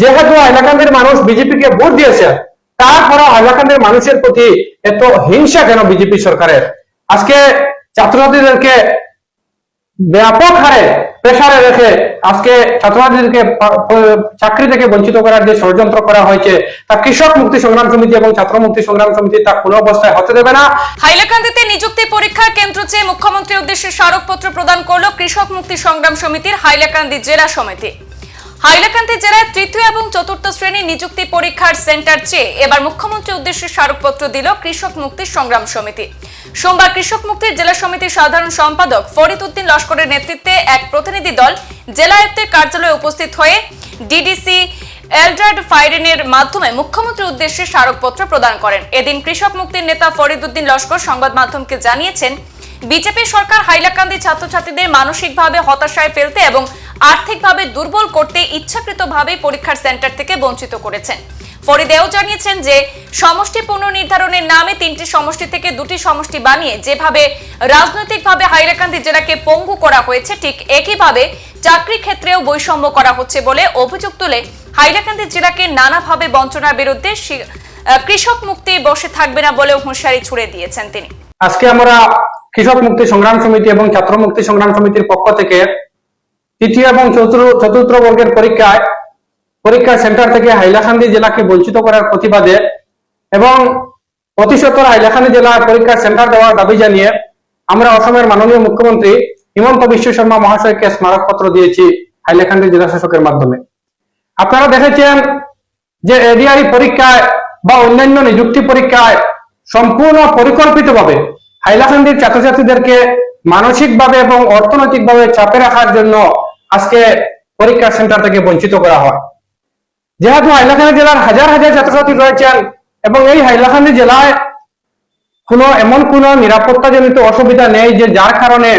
যেহেতু হাইলাকান্দির মানুষ বিজেপিকে ভোট দিয়েছে তারপরে হাইলাকান্দির মানুষের প্রতি এত হিংসা কেন বিজেপি সরকারের? আজকে ছাত্রছাত্রীদেরকে ব্যাপক হারে প্রেসারে রেখে আজকে ছাত্রছাত্রীদেরকে চাকরি থেকে বঞ্চিত করার যে ষড়যন্ত্র করা হয়েছে, তা কৃষক মুক্তি সংগ্রাম সমিতি এবং ছাত্র মুক্তি সংগ্রাম সমিতি তা কোনো অবস্থায় হতে দেবে না। হাইলাকান্দিতে নিযুক্তি পরীক্ষার কেন্দ্র চেয়ে মুখ্যমন্ত্রীর উদ্দেশ্যে স্মারকপত্র প্রদান করল কৃষক মুক্তি সংগ্রাম সমিতির হাইলাকান্দি জেলা সমিতি। হাইলাকান্দি জেলায় তৃতীয় এবং চতুর্থ শ্রেণির নিযুক্তি পরীক্ষার সেন্টার চেয়ে এবার মুখ্যমন্ত্রীর উদ্দেশ্যে স্মারকপত্র দিল কৃষক মুক্তি সংগ্রাম সমিতি। সোমবার কৃষক মুক্তির জেলা সমিতির সাধারণ সম্পাদক ফরিদ উদ্দিন লস্করের নেতৃত্বে এক প্রতিনিধি দল জেলা আয়ুক্তের কার্যালয়ে উপস্থিত হয়ে ডিডিসি এলডার্ড ফাইরেনের মাধ্যমে মুখ্যমন্ত্রীর উদ্দেশ্যে স্মারকপত্র প্রদান করেন। এদিন কৃষক মুক্তির নেতা ফরিদ উদ্দিন লস্কর সংবাদ মাধ্যমকে জানিয়েছেন বিজেপি সরকার হাইলাকান্দি ছাত্রছাত্রীদের মানসিকভাবে হতাশায় ফেলতে এবং আর্থিকভাবে দুর্বল করতে ইচ্ছাকৃতভাবে পরীক্ষার সেন্টার থেকে বঞ্চিত করেছেন। ফরিদ এও জানিয়েছেন যে, সমষ্টি পুনর্নির্ধারণের নামে তিনটি সমষ্টি থেকে দুটি সমষ্টি বানিয়ে যেভাবে রাজনৈতিকভাবে হাইলাকান্দি জেলাকে পঙ্গু করা হয়েছে, ঠিক একইভাবে চাকরি ক্ষেত্রেও বৈষম্য করা হচ্ছে বলে অভিযোগ তুলে হাইলাকান্দি জেলাকে নানাভাবে বঞ্চনার বিরুদ্ধে কৃষক মুক্তি বসে থাকবে না বলেও হুঁশিয়ারি ছুড়ে দিয়েছেন তিনি। আজকে আমরা কৃষক মুক্তি সংগ্রাম সমিতি এবং ছাত্র মুক্তি সংগ্রাম সমিতির পক্ষ থেকে তৃতীয় এবং চতুর্থ বর্গের পরীক্ষায় পরীক্ষা সেন্টার থেকে হাইলাকান্দি জেলাকে বঞ্চিত করার প্রতিবাদে এবং অতিসত্বর হাইলাকান্দি জেলা পরীক্ষার সেন্টার দেওয়ার দাবি জানিয়ে আমরা অসমের মাননীয় মুখ্যমন্ত্রী হিমন্ত বিশ্ব শর্মা মহাশয়কে স্মারকপত্র দিয়েছি হাইলাকান্দি জেলা শাসকের মাধ্যমে। আপনারা দেখেছেন যে এডিআরি পরীক্ষায় বা অন্যান্য নিযুক্তি পরীক্ষায় সম্পূর্ণ পরিকল্পিতভাবে হাইলাকান্দির ছাত্রছাত্রীদেরকে মানসিকভাবে এবং অর্থনৈতিকভাবে চাপে রাখার জন্য আজকে পরীক্ষা সেন্টার থেকে বঞ্চিত করা হয়। যেহেতু হাইলাকান্দি জেলার হাজার হাজার ছাত্রছাত্রী রয়েছেন এবং এই হাইলাকান্দি জেলায় কোনো এমন কোনো নিরাপত্তাজনিত অসুবিধা নেই যে যার কারণে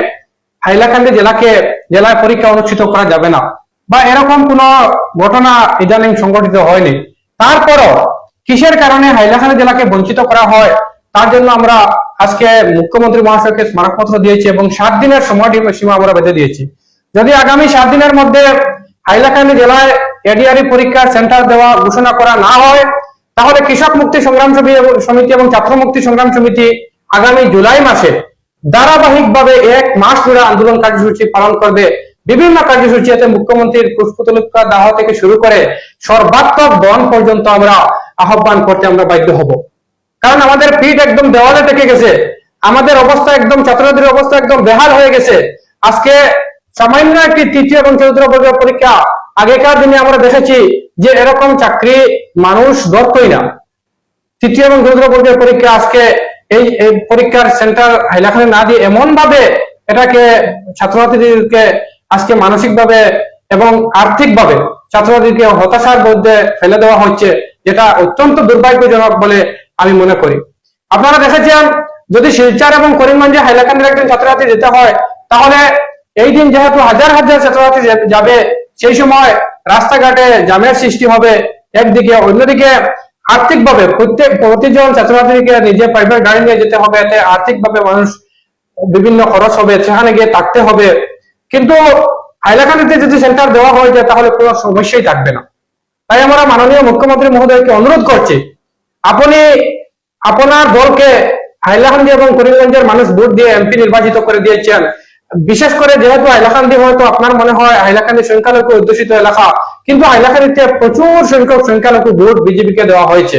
হাইলাকান্দি জেলাকে জেলায় পরীক্ষা অনুষ্ঠিত করা যাবে না বা এরকম কোনো ঘটনা ইদানিং সংঘটিত হয়নি। তারপরও কিসের কারণে হাইলাকান্দি জেলাকে বঞ্চিত করা হয় তার জন্য আমরা আজকে মুখ্যমন্ত্রী মহাশয়কে স্মারকপত্র দিয়েছি এবং সাত দিনের সময় সীমা আমরা বেঁধে দিয়েছি। যদি আগামী সাত দিনের মধ্যে হাইলাকান্দি জেলায় এডিআরই পরীক্ষার সেন্টার দেওয়া ঘোষণা করা না হয়, তাহলে কৃষক মুক্তি সংগ্রাম সমিতি এবং ছাত্র মুক্তি সংগ্রাম সমিতি আগামী জুলাই মাসে ধারাবাহিকভাবে এক মাস ধরে আন্দোলন কার্যসূচি পালন করবে। বিভিন্ন কার্যসূচিতে মুখ্যমন্ত্রীর পুষ্পতলিকা দাহ থেকে শুরু করে সর্বাত্মক বন পর্যন্ত আমরা আহ্বান করতে আমরা বাধ্য হব। কারণ আমাদের পিঠ একদম দেওয়ালে টেকে গেছে। আমাদের অবস্থা একদম, ছাত্রছাত্রীর অবস্থা একদম বেহাল হয়ে গেছে। আজকে সামান্য একটি তৃতীয় এবং চতুর্থ পর্যায়ের পরীক্ষা আগেকার দিনে আমরা দেখেছি যে এরকম চাকরি মানুষ ধরতই না। তৃতীয় এবং চতুর্থ পর্যায়ের পরীক্ষা আজকে এই পরীক্ষার সেন্টার হাইলাকান্দি না দিয়ে এমন ভাবে এটাকে ছাত্রছাত্রীদেরকে আজকে মানসিক ভাবে এবং আর্থিক ভাবে ছাত্রছাত্রীকে হতাশার মধ্যে ফেলে দেওয়া হচ্ছে, যেটা অত্যন্ত দুর্ভাগ্যজনক বলে আমি মনে করি। আপনারা দেখেছেন, যদি শিলচর এবং করিমগঞ্জে হাইলাকান্দির একজন ছাত্রছাত্রী যেতে হয়, তাহলে এই দিন যেহেতু হাজার হাজার ছাত্রছাত্রী যাবে, সেই সময় রাস্তাঘাটে জামের সৃষ্টি হবে, একদিকে, অন্যদিকে আর্থিকভাবে প্রত্যেক প্রতিজন ছাত্রছাত্রীকে নিজে প্রাইভেট গাড়ি নিয়ে যেতে হবে, এতে আর্থিকভাবে মানুষ বিভিন্ন খরচ হবে, সেখানে গিয়ে থাকতে হবে। কিন্তু হাইলাকান্দিতে যদি সেন্টার দেওয়া হয়ে যায়, তাহলে কোনো সমস্যাই থাকবে না। তাই আমরা মাননীয় মুখ্যমন্ত্রী মহোদয়কে অনুরোধ করছি আপনি আপনার দলকে হাইলাকান্দি এবং করিমগঞ্জের মানুষ ভোট দিয়ে, এমপি নির্বাচিত করে দিয়েছেন বিশেষ করে যেহেতু হাইলাকান্দি হয়তো আপনার মনে হয় হাইলাকান্দি সংখ্যালঘু অধ্যুষিত এলাকা, কিন্তু হাইলাকান্দিতে প্রচুর সংখ্যক সংখ্যালঘু ভোট বিজেপিকে দেওয়া হয়েছে।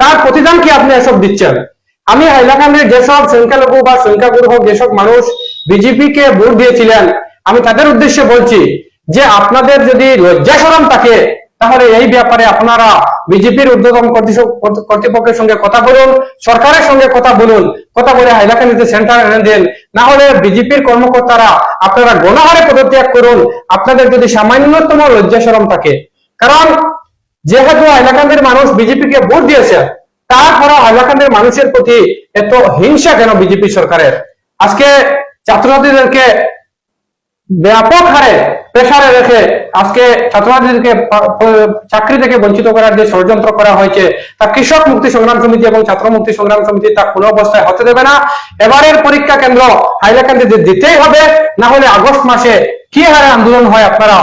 তার প্রতিদান কি আপনি এসব দিচ্ছেন? আমি হাইলাকান্দির যেসব সংখ্যালঘু বা সংখ্যাগুরু হোক যেসব মানুষ বিজেপিকে ভোট দিয়েছিলেন, আমি তাদের উদ্দেশ্যে বলছি যে আপনাদের যদি লজ্জা সরম থাকে, তাহলে এই ব্যাপারে আপনারা বিজেপির উদ্যোতন কর্তৃপক্ষের সঙ্গে কথা বলুন, সরকারের সঙ্গে কথা বলুন, কথা বলে হাইলাকান্দিতে সেন্টার এনে দেন। না হলে বিজেপির কর্মকর্তারা আপনারা গণহারে পদত্যাগ করুন, আপনাদের যদি সামান্যতম লজ্জা সরম থাকে। কারণ যেহেতু হাইলাকান্দির মানুষ বিজেপিকে ভোট দিয়েছে তারপরে হাইলাকান্দির মানুষের প্রতি এত হিংসা কেন বিজেপি সরকারের? আজকে ছাত্রছাত্রীদেরকে ব্যাপক হারে প্রেসারে রেখে আজকে ছাত্রছাত্রীদেরকে চাকরি থেকে বঞ্চিত করার যে ষড়যন্ত্র করা হয়েছে, তা কৃষক মুক্তি সংগ্রাম সমিতি এবং ছাত্র মুক্তি সংগ্রাম সমিতি তা কোনো অবস্থায় হতে দেবে না। এবারের পরীক্ষা কেন্দ্র হাইলাকান্দিতে দিতেই হবে, না হলে আগস্ট মাসে কি হারে আন্দোলন হয় আপনারা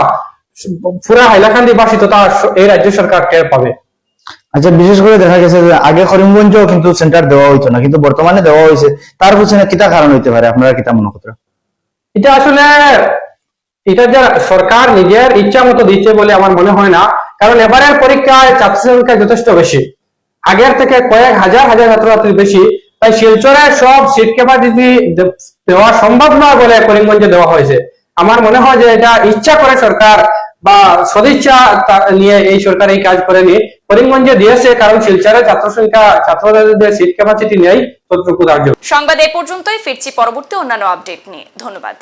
পুরা হাইলাকান্দি বাসী তথা এই রাজ্য সরকার টের পাবে। আচ্ছা বিশেষ করে দেখা গেছে যে আগে করিমগঞ্জেও কিন্তু সেন্টার দেওয়া হইতো না, কিন্তু বর্তমানে দেওয়া হয়েছে তার পিছনে কিতা কারণ হইতে পারে? আপনারা কিতা মনে করতে এটা আসলে, এটা যা সরকার নিজের ইচ্ছা মতো দিচ্ছে বলে আমার মনে হয় না। কারণ এবারের পরীক্ষায় ছাত্র সংখ্যা যথেষ্ট বেশি। আগের থেকে কয়েক হাজার হাজার ছাত্রছাত্রী বেশি। তাই শিলচরে সব সিট ক্যাপাসিটি দেওয়া সম্ভব নয় বলে করিমগঞ্জে দেওয়া হয়েছে। আমার মনে হয় যে এটা ইচ্ছা করে সরকার বা সদিচ্ছা নিয়ে এই সরকার এই কাজ করেনি করিমগঞ্জে দিয়েছে, কারণ শিলচরে ছাত্র সংখ্যা ছাত্রদের সিট ক্যাপাসিটি নেই সংবাদ এ পর্যন্তই, ফিরছি পরবর্তী অন্যান্য আপডেট নিয়ে। ধন্যবাদ।